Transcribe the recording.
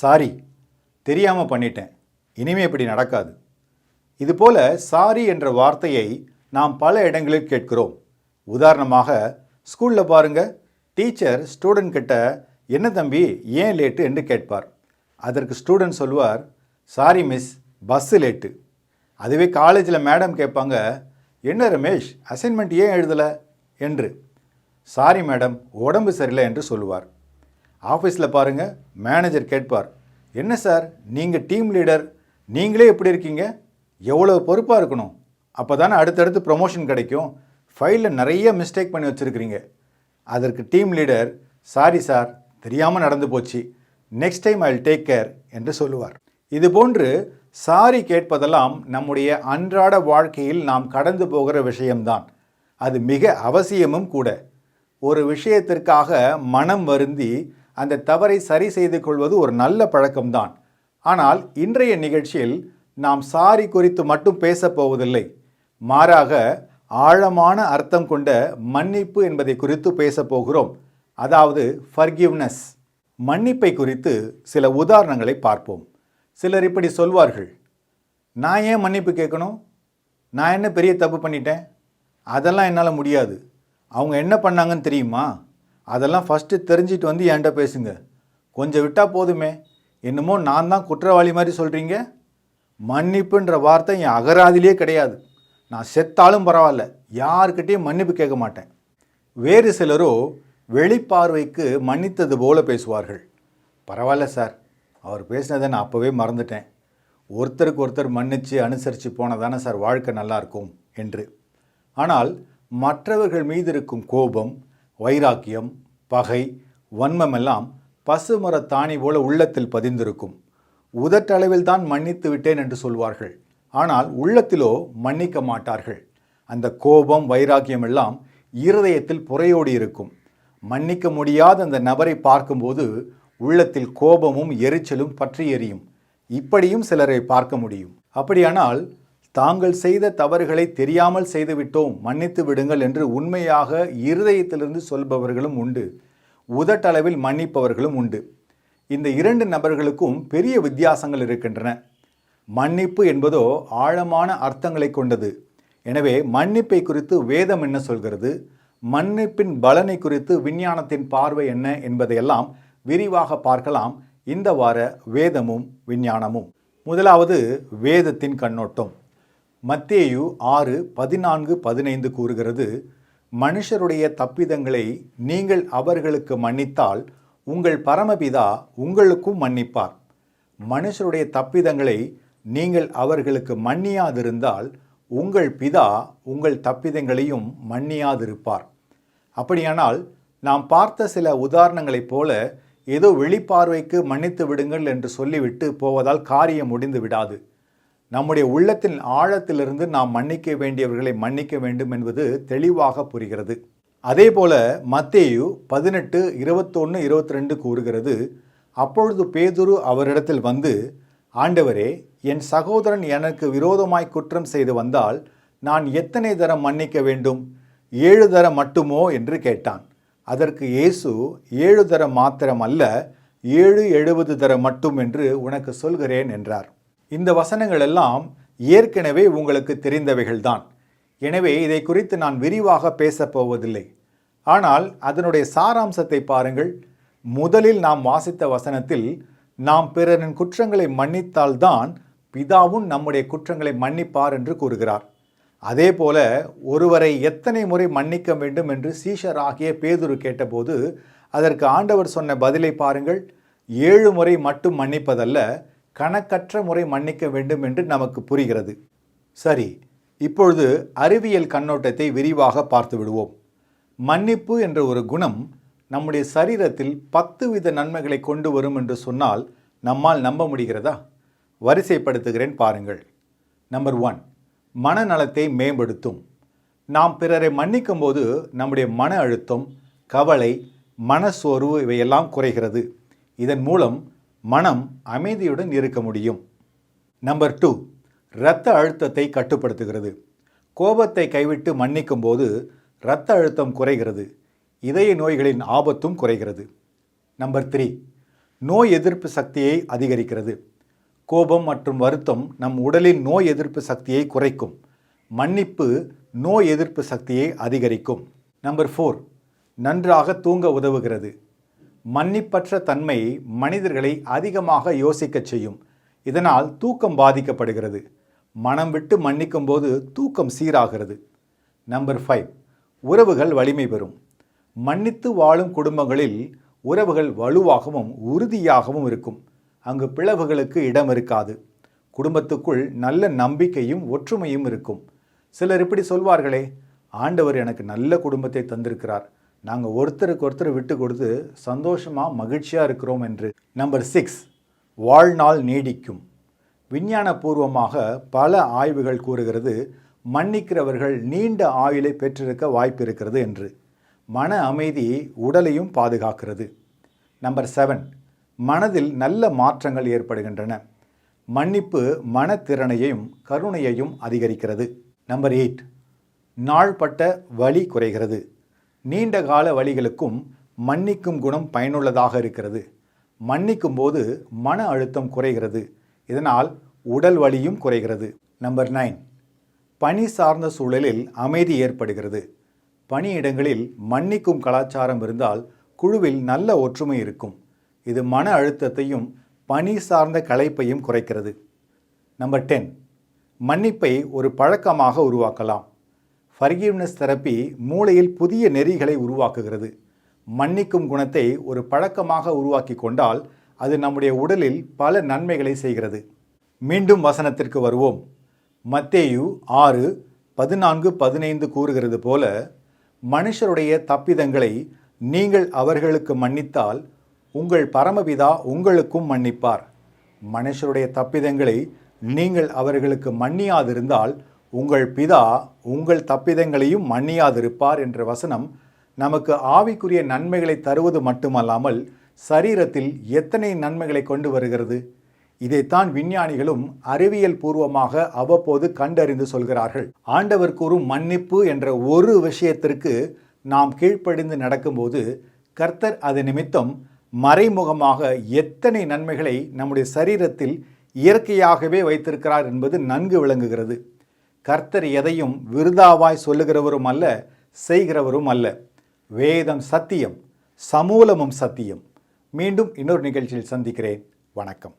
Sorry தெரியாமல் பண்ணிட்டேன். இனிமே இப்படி நடக்காது. இதுபோல சாரி என்ற வார்த்தையை நாம் பல இடங்களில் கேட்கிறோம். உதாரணமாக ஸ்கூலில் பாருங்க டீச்சர் ஸ்டூடெண்ட் கிட்ட என்ன தம்பி ஏன் லேட்டு? என்று கேட்பார். அதற்கு ஸ்டூடெண்ட் சொல்வார் சாரி மிஸ் பஸ்ஸு லேட்டு. அதுவே காலேஜில் மேடம் கேட்பாங்க என்ன ரமேஷ் அசைன்மெண்ட் ஏன் எழுதலை? என்று. சாரி மேடம் உடம்பு சரியில்லை என்று சொல்லுவார். ஆஃபீஸில் பாருங்கள் மேனேஜர் கேட்பார் என்ன சார் நீங்கள் டீம் லீடர் நீங்களே எப்படி இருக்கீங்க? எவ்வளோ பொறுப்பாக இருக்கணும்? அப்போ தானே அடுத்தடுத்து ப்ரொமோஷன் கிடைக்கும். ஃபைலில் நிறைய மிஸ்டேக் பண்ணி வச்சுருக்கிறீங்க. அதற்கு டீம் லீடர் சாரி சார் தெரியாமல் நடந்து போச்சு. Next time I take care என்று சொல்லுவார். இதுபோன்று சாரி கேட்பதெல்லாம் நம்முடைய அன்றாட வாழ்க்கையில் நாம் கடந்து போகிற விஷயம்தான். அது மிக அவசியமும் கூட. ஒரு விஷயத்திற்காக மனம் வருந்தி அந்த தவறை சரி செய்து கொள்வது ஒரு நல்ல பழக்கம்தான். ஆனால் இன்றைய நிகழ்ச்சியில் நாம் சாரி குறித்து மட்டும் பேசப்போவதில்லை மாறாக ஆழமான அர்த்தம் கொண்ட மன்னிப்பு என்பதை குறித்து பேசப்போகிறோம் அதாவது ஃபர்கிவ்னஸ் மன்னிப்பை குறித்து சில உதாரணங்களை பார்ப்போம். சிலர் இப்படி சொல்வார்கள். நான் ஏன் மன்னிப்பு கேட்கணும்? நான் என்ன பெரிய தப்பு பண்ணிட்டேன்? அதெல்லாம் என்னால் முடியாது. அவங்க என்ன பண்ணாங்கன்னு தெரியுமா? அதெல்லாம் ஃபஸ்ட்டு தெரிஞ்சிட்டு வந்து என்கிட்ட பேசுங்க. கொஞ்சம் விட்டால் போதுமே. என்னமோ நான் தான் குற்றவாளி மாதிரி சொல்கிறீங்க மன்னிப்புன்ற வார்த்தை என் அகராதிலே கிடையாது. நான் செத்தாலும் பரவாயில்ல. யாருக்கிட்டேயும் மன்னிப்பு கேட்க மாட்டேன். வேறு சிலரோ வெளிப்பார்வைக்கு மன்னித்தது போல பேசுவார்கள். பரவாயில்ல சார். அவர் பேசினதை நான் அப்போவே மறந்துட்டேன். ஒருத்தருக்கு ஒருத்தர் மன்னித்து அனுசரித்து போனால் தானே சார் வாழ்க்கை நல்லாயிருக்கும் என்று. ஆனால் மற்றவர்கள் மீது இருக்கும் கோபம் வைராக்கியம் பகை வன்மமெல்லாம் பசுமரத் தாணி போல உள்ளத்தில் பதிந்திருக்கும். உதட்டளவில் தான் மன்னித்து விட்டேன் என்று சொல்வார்கள். ஆனால் உள்ளத்திலோ மன்னிக்க மாட்டார்கள். அந்த கோபம் வைராக்கியம் எல்லாம் இருதயத்தில் புறையோடி இருக்கும். மன்னிக்க முடியாத அந்த நபரை பார்க்கும்போது உள்ளத்தில் கோபமும் எரிச்சலும் பற்றி எரியும். இப்படியும் சிலரை பார்க்க முடியும். அப்படியானால் தாங்கள் செய்த தவறுகளை தெரியாமல் செய்துவிட்டோம் மன்னித்து விடுங்கள் என்று உண்மையாக இருதயத்திலிருந்து சொல்பவர்களும் உண்டு. உதட்டளவில் மன்னிப்பவர்களும் உண்டு. இந்த இரண்டு நபர்களுக்கும் பெரிய வித்தியாசங்கள் இருக்கின்றன. மன்னிப்பு என்பதோ ஆழமான அர்த்தங்களை கொண்டது. எனவே மன்னிப்பை குறித்து வேதம் என்ன சொல்கிறது? மன்னிப்பின் பலனை குறித்து விஞ்ஞானத்தின் பார்வை என்ன என்பதையெல்லாம் விரிவாக பார்க்கலாம். இந்த வார வேதமும் விஞ்ஞானமும். முதலாவது வேதத்தின் கண்ணோட்டம். மத்தேயு ஆறு பதினான்கு பதினைந்து கூறுகிறது மனுஷருடைய தப்பிதங்களை நீங்கள் அவர்களுக்கு மன்னித்தால் உங்கள் பரமபிதா உங்களுக்கும் மன்னிப்பார். மனுஷருடைய தப்பிதங்களை நீங்கள் அவர்களுக்கு மன்னியாதிருந்தால் உங்கள் பிதா உங்கள் தப்பிதங்களையும் மன்னியாதிருப்பார். அப்படியானால் நாம் பார்த்த சில உதாரணங்களைப் போல ஏதோ வெளிப்பார்வைக்கு மன்னித்து விடுங்கள் என்று சொல்லிவிட்டு போவதால் காரியம் முடிந்து விடாது. நம்முடைய உள்ளத்தின் ஆழத்திலிருந்து நாம் மன்னிக்க வேண்டியவர்களை மன்னிக்க வேண்டும் என்பது தெளிவாக புரிகிறது. அதே போல மத்தேயு பதினெட்டு இருபத்தொன்று இருபத்தி ரெண்டு கூறுகிறது அப்பொழுது பேதுரு அவரிடத்தில் வந்து ஆண்டவரே என் சகோதரன் எனக்கு விரோதமாய் குற்றம் செய்து வந்தால் நான் எத்தனை தரம் மன்னிக்க வேண்டும்? ஏழு தரம் மட்டுமோ? என்று கேட்டான். அதற்கு இயேசு ஏழு தரம் மாத்திரம் அல்ல ஏழு எழுபது தரம் மட்டும் என்று உனக்கு சொல்கிறேன் என்றார். இந்த வசனங்கள் எல்லாம் ஏற்கனவே உங்களுக்கு தெரிந்தவைகள்தான். எனவே இதை குறித்து நான் விரிவாக பேசப் போவதில்லை. ஆனால் அதனுடைய சாராம்சத்தை பாருங்கள். முதலில் நாம் வாசித்த வசனத்தில் நாம் பிறரின் குற்றங்களை மன்னித்தால்தான் பிதாவும் நம்முடைய குற்றங்களை மன்னிப்பார் என்று கூறுகிறார். அதே போல ஒருவரை எத்தனை முறை மன்னிக்க வேண்டும் என்று சீஷராகிய பேதுரு கேட்டபோது அதற்கு ஆண்டவர் சொன்ன பதிலை பாருங்கள். ஏழு முறை மட்டும் மன்னிப்பதல்ல கணக்கற்ற முறை மன்னிக்க வேண்டும் என்று நமக்கு புரிகிறது. சரி இப்பொழுது அறிவியல் கண்ணோட்டத்தை விரிவாக பார்த்து விடுவோம். மன்னிப்பு என்ற ஒரு குணம் நம்முடைய சரீரத்தில் பத்து வித நன்மைகளை கொண்டு வரும் என்று சொன்னால் நம்மால் நம்ப முடிகிறதா? வரிசைப்படுத்துகிறேன் பாருங்கள். நம்பர் ஒன் மனநலத்தை மேம்படுத்தும். நாம் பிறரை மன்னிக்கும் போது நம்முடைய மன அழுத்தம் கவலை மனசோர்வு இவையெல்லாம் குறைகிறது. இதன் மூலம் மனம் அமைதியுடன் இருக்க முடியும். நம்பர் டூ இரத்த அழுத்தத்தை கட்டுப்படுத்துகிறது. கோபத்தை கைவிட்டு மன்னிக்கும் போது இரத்த அழுத்தம் குறைகிறது. இதய நோய்களின் ஆபத்தும் குறைகிறது. நம்பர் த்ரீ நோய் எதிர்ப்பு சக்தியை அதிகரிக்கிறது. கோபம் மற்றும் வருத்தம் நம் உடலின் நோய் எதிர்ப்பு சக்தியை குறைக்கும். மன்னிப்பு நோய் எதிர்ப்பு சக்தியை அதிகரிக்கும். நம்பர் ஃபோர் நன்றாக தூங்க உதவுகிறது. மன்னிப்பற்ற தன்மை மனிதர்களை அதிகமாக யோசிக்கச் செய்யும். இதனால் தூக்கம் பாதிக்கப்படுகிறது. மனம் விட்டு மன்னிக்கும் போது தூக்கம் சீராகிறது. நம்பர் ஃபைவ் உறவுகள் வலிமை பெறும். மன்னித்து வாழும் குடும்பங்களில் உறவுகள் வலுவாகவும் உறுதியாகவும் இருக்கும். அங்கு பிளவுகளுக்கு இடம் இருக்காது. குடும்பத்துக்குள் நல்ல நம்பிக்கையும் ஒற்றுமையும் இருக்கும். சிலர் இப்படி சொல்வார்களே ஆண்டவர் எனக்கு நல்ல குடும்பத்தை தந்திருக்கிறார். நாங்கள் ஒருத்தருக்கு ஒருத்தர் விட்டு கொடுத்து சந்தோஷமாக மகிழ்ச்சியாக இருக்கிறோம் என்று. நம்பர் சிக்ஸ் வாழ்நாள் நீடிக்கும். விஞ்ஞானபூர்வமாக பல ஆய்வுகள் கூறுகிறது மன்னிக்கிறவர்கள் நீண்ட ஆயுளை பெற்றிருக்க வாய்ப்பு இருக்கிறது என்று. மன அமைதி உடலையும் பாதுகாக்கிறது. நம்பர் செவன் மனதில் நல்ல மாற்றங்கள் ஏற்படுகின்றன. மன்னிப்பு மனத்திறனையும் கருணையையும் அதிகரிக்கிறது. நம்பர் எயிட் நாள்பட்ட வலி குறைகிறது. நீண்ட கால வழிகளுக்கும் மன்னிக்கும் குணம் பயனுள்ளதாக இருக்கிறது. மன்னிக்கும் போது மன அழுத்தம் குறைகிறது. இதனால் உடல் வலியும் குறைகிறது. Number nine. பணி சார்ந்த சூழலில் அமைதி ஏற்படுகிறது. பணியிடங்களில் மன்னிக்கும் கலாச்சாரம் இருந்தால் குழுவில் நல்ல ஒற்றுமை இருக்கும். இது மன அழுத்தத்தையும் பணி சார்ந்த களைப்பையும் குறைக்கிறது. Number ten. மன்னிப்பை ஒரு பழக்கமாக உருவாக்கலாம். ஃபர்கிவ்னஸ் தெரப்பி மூளையில் புதிய நெறிகளை உருவாக்குகிறது. மன்னிக்கும் குணத்தை ஒரு பழக்கமாக உருவாக்கி கொண்டால் அது நம்முடைய உடலில் பல நன்மைகளை செய்கிறது. மீண்டும் வசனத்திற்கு வருவோம். மத்தேயு ஆறு பதினான்கு பதினைந்து கூறுகிறது போல மனுஷருடைய தப்பிதங்களை நீங்கள் அவர்களுக்கு மன்னித்தால் உங்கள் பரமபிதா உங்களுக்கும் மன்னிப்பார். மனுஷருடைய தப்பிதங்களை நீங்கள் அவர்களுக்கு மன்னியாதிருந்தால் உங்கள் பிதா உங்கள் தப்பிதங்களையும் மன்னியாதிருப்பார் என்ற வசனம் நமக்கு ஆவிக்குரிய நன்மைகளை தருவது மட்டுமல்லாமல் சரீரத்தில் எத்தனை நன்மைகளை கொண்டு வருகிறது? இதைத்தான் விஞ்ஞானிகளும் அறிவியல் பூர்வமாக அவ்வப்போது கண்டறிந்து சொல்கிறார்கள். ஆண்டவர் கூறும் மன்னிப்பு என்ற ஒரு விஷயத்திற்கு நாம் கீழ்ப்படிந்து நடக்கும்போது கர்த்தர் அது நிமித்தம் மறைமுகமாக எத்தனை நன்மைகளை நம்முடைய சரீரத்தில் இயற்கையாகவே வைத்திருக்கிறார் என்பது நன்கு விளங்குகிறது. கர்த்தர் எதையும் விருதாவாய் சொல்லுகிறவரும் அல்ல செய்கிறவரும் அல்ல. வேதம் சத்தியம் சமூலமும் சத்தியம். மீண்டும் இன்னொரு நிகழ்ச்சியில் சந்திக்கிறேன். வணக்கம்.